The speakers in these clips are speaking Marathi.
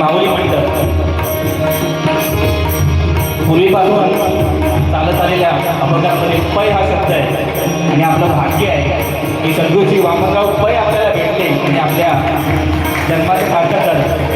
माऊली मंडळ पूर्वीपासून चालत आलेल्या अभंगामध्ये पै हा शब्द आहे आणि आपलं भाग्य आहे. की सद्गुरूची वामनराव पै आपल्याला भेटते आणि आपल्या जन्माचे सार्थक झाले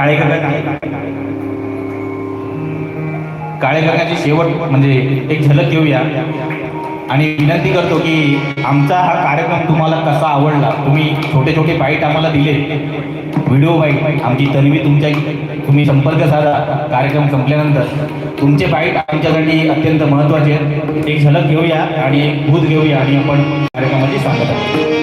काळे काका काळे काकाची शेवट म्हणजे एक झलक घेऊया. आणि विनंती करतो की आमचा हा कार्यक्रम तुम्हाला कसा आवडला? तुम्ही छोटे छोटे बाईट आम्हाला दिले. व्हिडिओ बाईट आमची तन्वी तुमच्या तुम्ही संपर्क साधा. कार्यक्रम संपल्यानंतर तुमचे बाईट आमच्यासाठी अत्यंत महत्त्वाचे आहेत. एक झलक घेऊया आणि एक भूत घेऊया आणि आपण कार्यक्रमाची सांगत आहोत.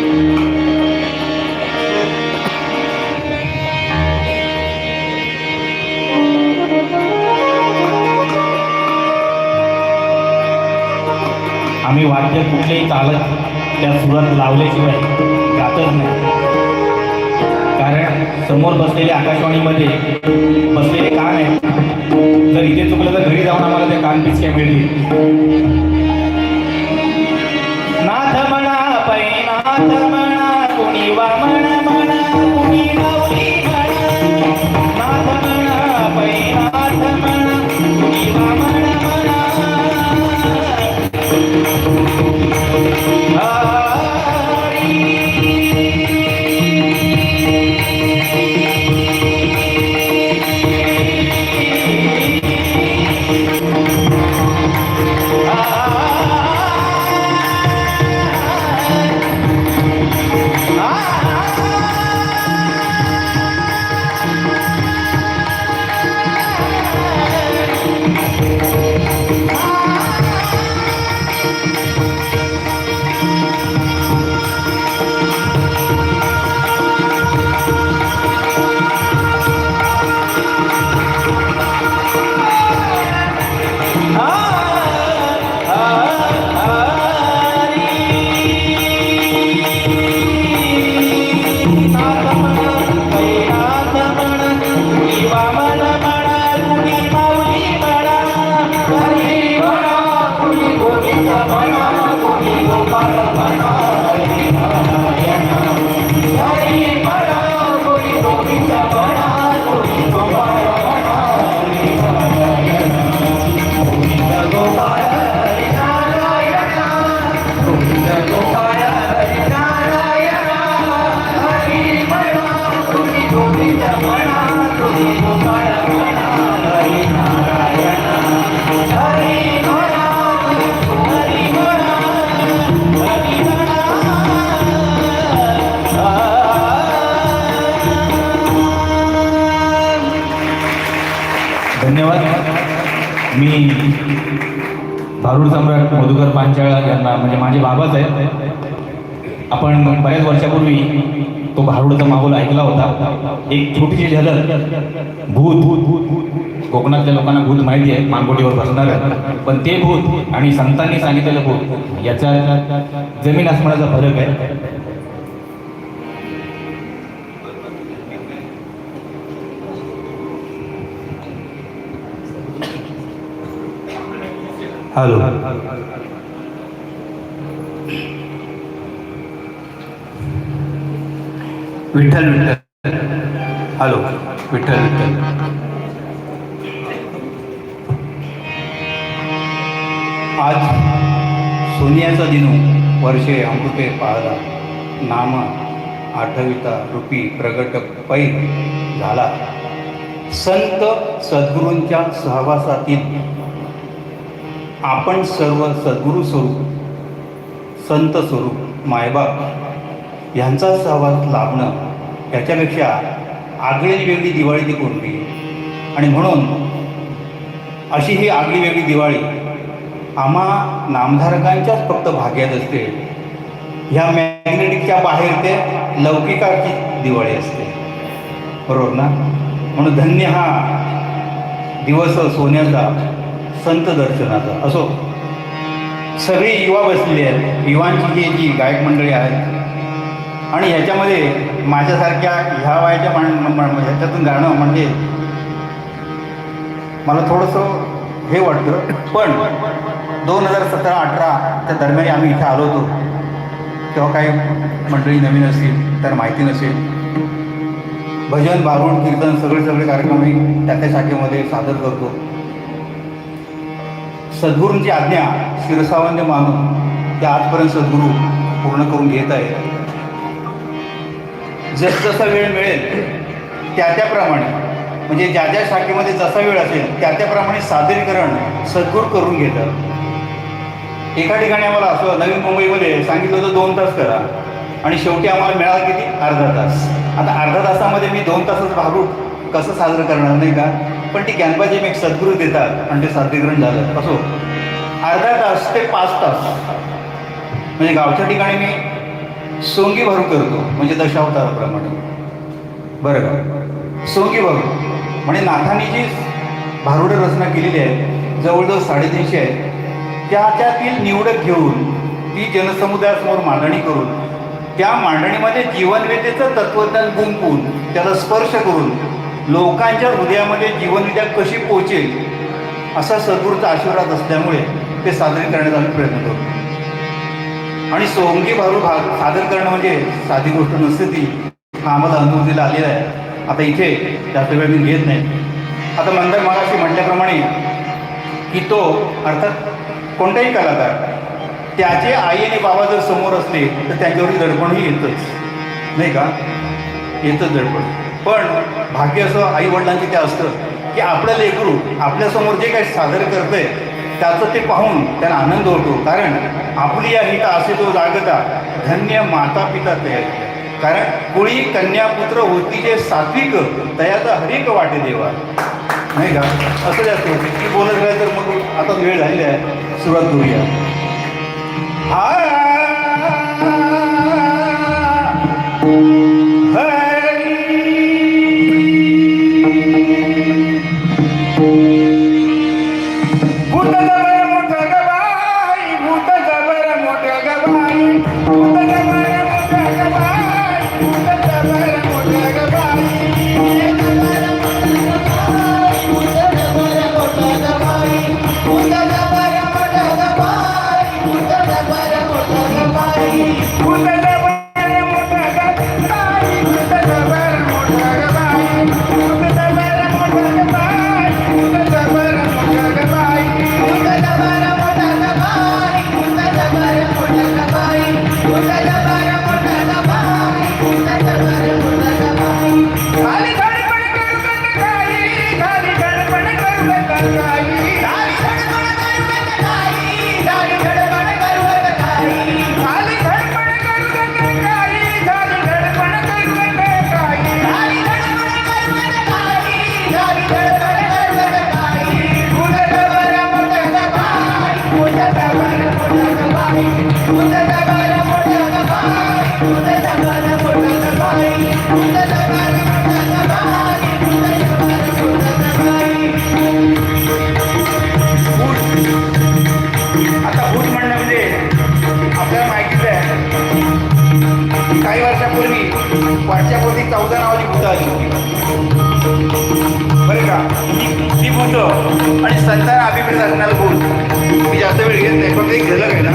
आम्ही वाद्य कुठलेही चालत त्या सुरात लावल्याशिवाय गातच नाही. कारण समोर बसलेले आकाशवाणीमध्ये बसलेले कान आहे जर इथे चुकलं तर घरी जाऊन आम्हाला ते कान पिचक्या मिळतील. नाथ म्हणा पै नाथ म्हणा कुणी वामन म्हणा कुणी भारूड आहे. आपण बऱ्याच वर्षापूर्वी तो भारुडचा माहोल ऐकला होता. एक छोटीशी झलक. भूत. भूत कोकणातल्या लोकांना भूत माहिती आहे. मानकोटीवर बसणार. पण ते भूत आणि संतांनी सांगितलेलं भूत याचा जमीन आसमानाचा फरक आहे. हॅलो. विठ्ठल विठ्ठल. हॅलो विठ्ठल विठ्ठल. आज सोनियाचा दिनू हो. वर्षे अमृते पाहला नाम आठविता रूपी प्रगट पै झाला. संत सद्गुरूंच्या सहवासातील आपण सर्व सद्गुरू स्वरूप संत स्वरूप मायबाप यांचा सहवास लाभणं त्याच्यापेक्षा आगळी वेगळी दिवाळी ती कोणती? आणि म्हणून अशी ही आगळी वेगळी दिवाळी आम्हा नामधारकांच्याच फक्त भाग्यात असते. ह्या मॅग्नेटिकच्या बाहेर ते लौकिकाची दिवाळी असते. बरोबर ना? म्हणून धन्य हा दिवस सोन्याचा संत दर्शनाचा. असो. सगळी युवा बसलेली आहेत. युवांची जी जी गायक मंडळी आहेत आणि ह्याच्यामध्ये माझ्यासारख्या ह्या वयाच्या मान म्हणजे ह्याच्यातून गाणं म्हणजे मला थोडंसं हे वाटतं. पण दोन हजार सतरा अठराच्या दरम्यान आम्ही इथं आलो होतो. तेव्हा काही मंडळी नवीन असतील तर माहिती नसेल. भजन भारुण कीर्तन सगळे सगळे कार्यक्रम मी त्या त्या शाखेमध्ये सादर करतो. सद्गुरूंची आज्ञा शिरसावंत मानून ते आजपर्यंत सद्गुरू पूर्ण करून घेत आहेत. जसजसा वेळ मिळेल त्या त्याप्रमाणे म्हणजे ज्या ज्या शाखेमध्ये जसा वेळ असेल त्या त्याप्रमाणे सादरीकरण सद्गुरू करून घेतात एका ठिकाणी आम्हाला असं नवीन मुंबईमध्ये सांगितलं होतं दोन तास करा. आणि शेवटी आम्हाला मिळाला किती? अर्धा तास. आता अर्धा तासामध्ये मी दोन तासच भारूट कसं साजरं करणार नाही का? पण ती ज्ञानबाजी मी एक सद्गुरू देतात आणि ते सादरीकरण झालं. असो. अर्धा तास ते पाच तास. म्हणजे गावच्या ठिकाणी मी सोंगी भरू करतो म्हणजे दशावताराप्रमाणे. बरं का? सोंगी भरू म्हणजे नाथांनी जी भारुड रचना केलेली आहे जवळजवळ साडेतीनशे आहे त्याच्यातील निवडक घेऊन ती जनसमुदायासमोर मांडणी करून त्या मांडणीमध्ये जीवनवेतेचं तत्वज्ञान गुंपून त्याला स्पर्श करून लोकांच्या हृदयामध्ये जीवनविद्या कशी पोचेल असा सद्गुरूचा आशीर्वाद असल्यामुळे ते सादर करण्याचा आम्ही प्रयत्न करतो. आणि सोंगी भारू भाग सादर करणं म्हणजे साधी गोष्ट नसते ती. हा आम्हाला अनुभूतीला आलेला आहे. आता इथे जास्त वेळ मी घेत नाही. आता मंदर मागाशी म्हटल्याप्रमाणे की तो अर्थात कोणताही कलाकार त्याचे आई आणि बाबा जर समोर असले तर त्यांच्यावरती दडपणही येतंच. नाही का? येतंच दडपण. पण भाग्य असं आई वडिलांचे ते असतं की आपलं लेकरू आपल्यासमोर जे काही सादर करतंय त्याचं ते पाहून त्यांना आनंद होतो. कारण आपली या हिता असे तो जागता धन्य माता पिता तयार कारण कुळी कन्यापुत्र होती जे सात्विक तयाचा हरिक वाटे देवा नाही का? असं जास्त होते. की बोलत राहिलं तर मग आता वेळ झालेली आहे. सुरुवात करूया. हा! आणि संतान अभिप्रेत असणार भूत मी जास्त वेळ घेत नाही पण एक झलक आहे ना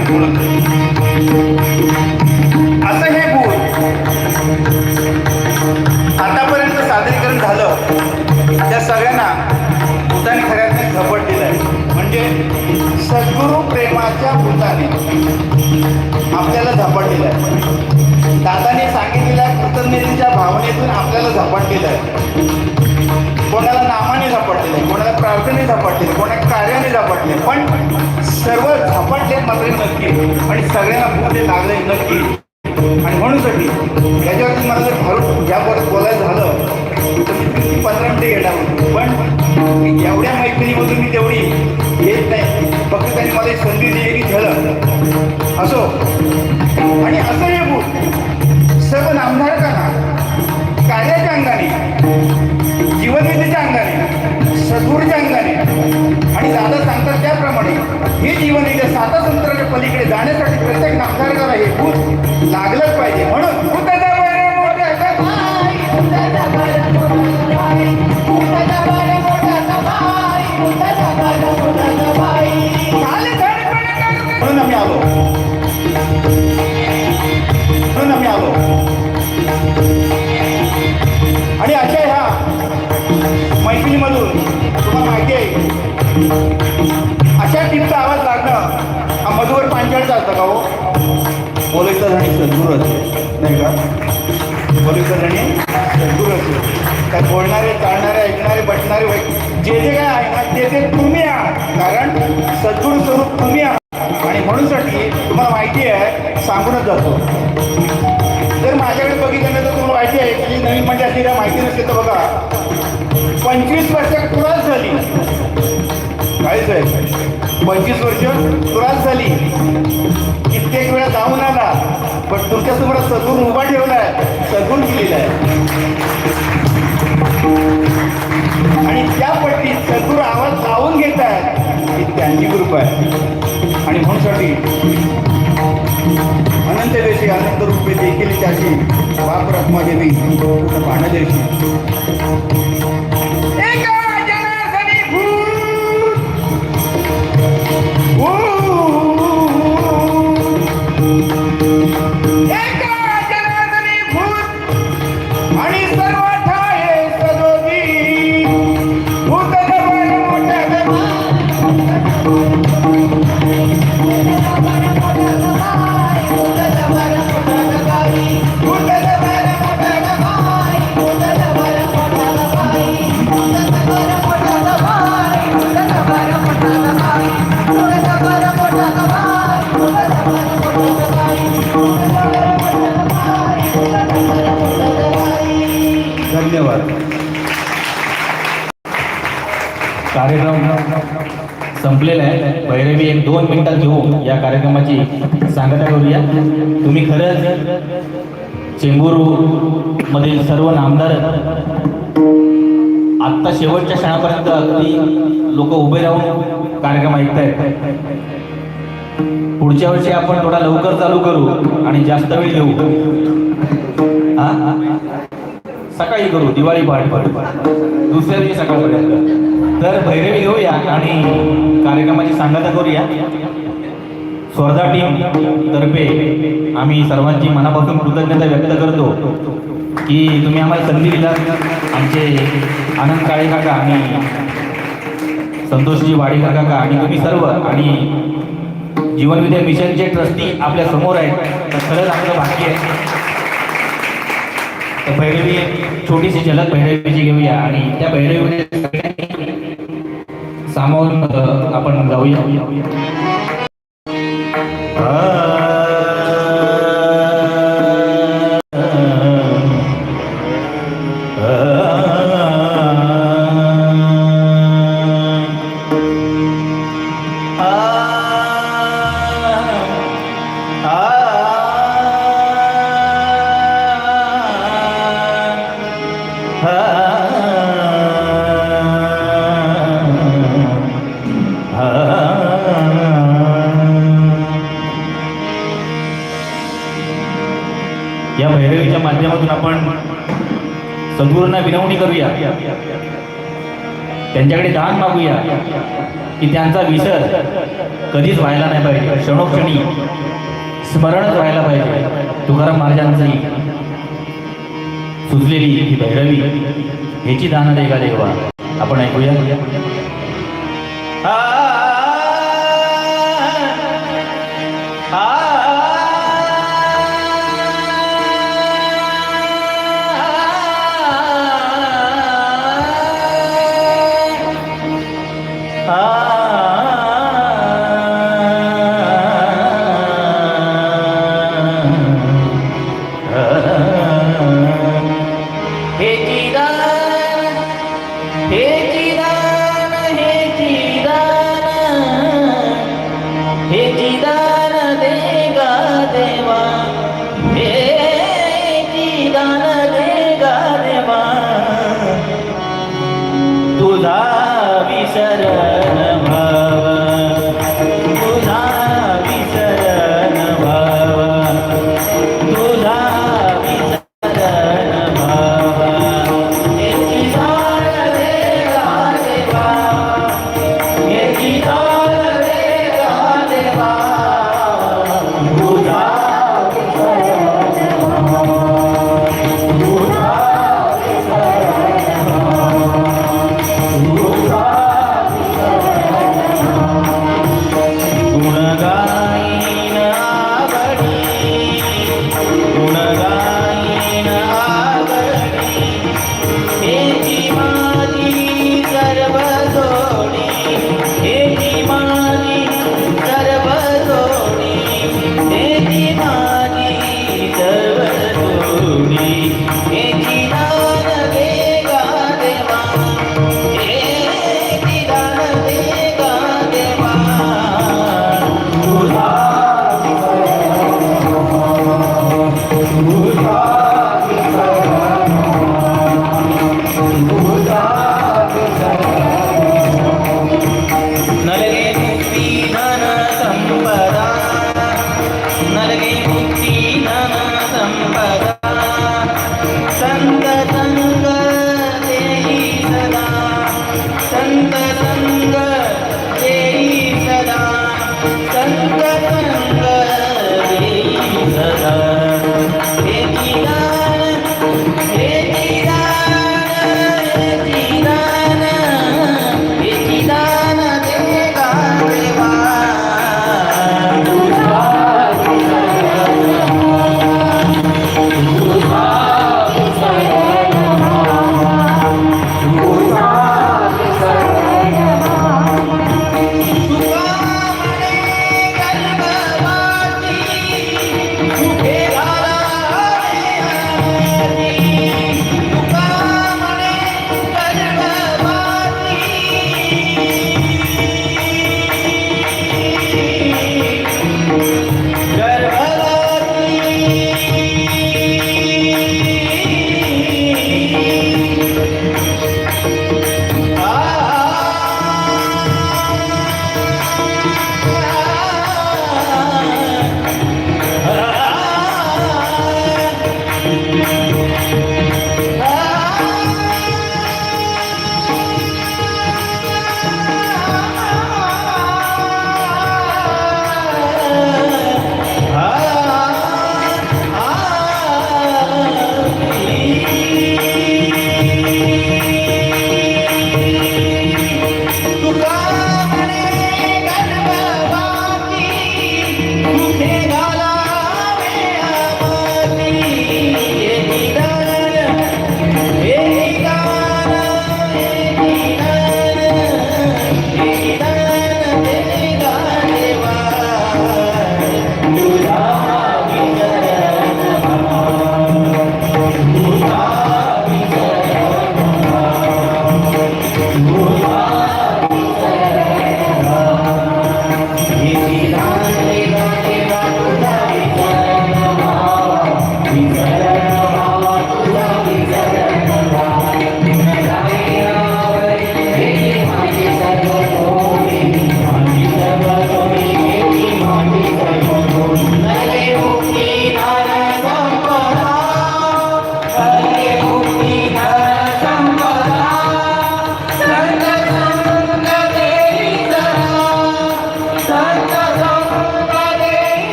असं हे बोल. आतापर्यंत सादरीकरण झालं. त्या सगळ्यांना भूताने खऱ्याने झपट दिलाय. म्हणजे सद्गुरू प्रेमाच्या भूताने आपल्याला झपट दिलाय. दादाने सांगितलेल्या कृतज्ञतेच्या भावनेतून आपल्याला झपाटलेलं आहे कोणाला नामाने झपटलेलं आहे कोणाला प्रार्थने झपटलेलं कोणाला कार्याने झपाटले पण सर्व झपाटले मात्र नक्की आणि सगळ्यांना भूत लागले नक्की. आणि म्हणूनसाठी याच्यावरती मला जर भारू या बोलायचं झालं तर मी किती पंधरा मिनिटे घेणार पण एवढ्या मैत्रिणीमधून मी तेवढी येत नाही. फक्त त्यांनी मला संधी दिली की झालं असो. आणि असं हे भूत सर्व नामधारकांना कार्याच्या अंगाने जीवनविधीच्या अंगाने सद्गुरूच्या अंगाने. आणि दादा सांगतात त्याप्रमाणे हे जीवन इथे साता संत्राच्या पलीकडे जाण्यासाठी प्रत्येक नामधारकाला हे भूत लागलंच पाहिजे. म्हणून म्हणून आम्ही आलो. म्हणून आम्ही आलो आणि अशा ह्या मैत्रिणीमधून तुम्हाला माहिती आहे अशा टीमचा आवाज लागणं हा मधुवर पांचाळचा असतं का हो? बोलायचं धणी सद्गुरू असते नाही का? बोलायचं धणी सद्गुरू असते काय बोलणारे चालणारे ऐकणारे बटणारे वै- जे जे काय आहे ते ते तुम्ही आहात. कारण सद्गुरू स्वरूप तुम्ही आहात. आणि म्हणूनसाठी तुम्हाला माहिती आहे सांगूनच जातो. जर माझ्याकडे बघितलं तर तुम्हाला माहिती आहे की नवीन म्हणजे असलेल्या माहिती नसते तर बघा पंचवीस वर्ष तुराच झाली? काहीच आहे पंचवीस वर्ष तुराच झाली. कित्येक वेळा जाऊन आला पण तुमच्यासमोर सगून उभा ठेवलाय सगून केलेला आहे. आणि त्या पट्टीत सगूर आवाज लावून घेत आहे ही त्यांची कृपा आहे. आणि म्हणूनसाठी अनंत देशी अनंत रूपे देखील त्याची बाप रत्मा देवी पाणदेशी एका धन्यवाद. कार्यक्रम संपलेला आहे. भैरवी एक दोन मिनिटात घेऊ या कार्यक्रमाची सांगता करूया. तुम्ही खरंच चेंबूर मधील सर्व नामदार आत्ता शेवटच्या क्षणापर्यंत अगदी लोक उभे राहून कार्यक्रम ऐकतायत. पुढच्या वर्षी आपण थोडा लवकर चालू करू आणि जास्त वेळ घेऊ. सकाळी करू दिवाळी पहाट दुसऱ्या दिवशी सकाळपर्यंत. तर भैरवी घेऊया आणि कार्यक्रमाची सांगता करूया. स्वर्धा टीम तर्फे आम्ही सर्वांची मनापासून कृतज्ञता व्यक्त करतो. की तुम्ही आम्हाला संधी दिला. आमचे आनंद काळे काका आणि संतोषजी वाडेकर काका आणि तुम्ही सर्व आणि जीवन विद्या मिशनचे ट्रस्टी आपल्यासमोर आहेत. तर खरंच आपलं भाग्य आहे. तर भैरवी छोटीशी झलक भैरवीची घेऊया आणि त्या भैरवीमध्ये सगळ्यांनी सामावून आपण जाऊया. या भैरवीच्या माध्यमातून आपण सद्गुरूंना विनवणी करूया. त्यांच्याकडे दान मागूया की त्यांचा विसर कधीच व्हायला नाही पाहिजे. क्षणोक्षणी स्मरणच व्हायला पाहिजे. तुकाराम महाराजांची सुचलेली ही भैरवी ह्याची दान दे का देवा? आपण ऐकूया. हे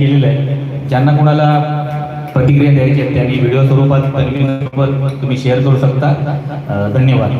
केलेलं आहे. ज्यांना कोणाला प्रतिक्रिया द्यायची आहे त्यांनी व्हिडिओ स्वरूपात तुम्ही शेअर करू शकता. धन्यवाद.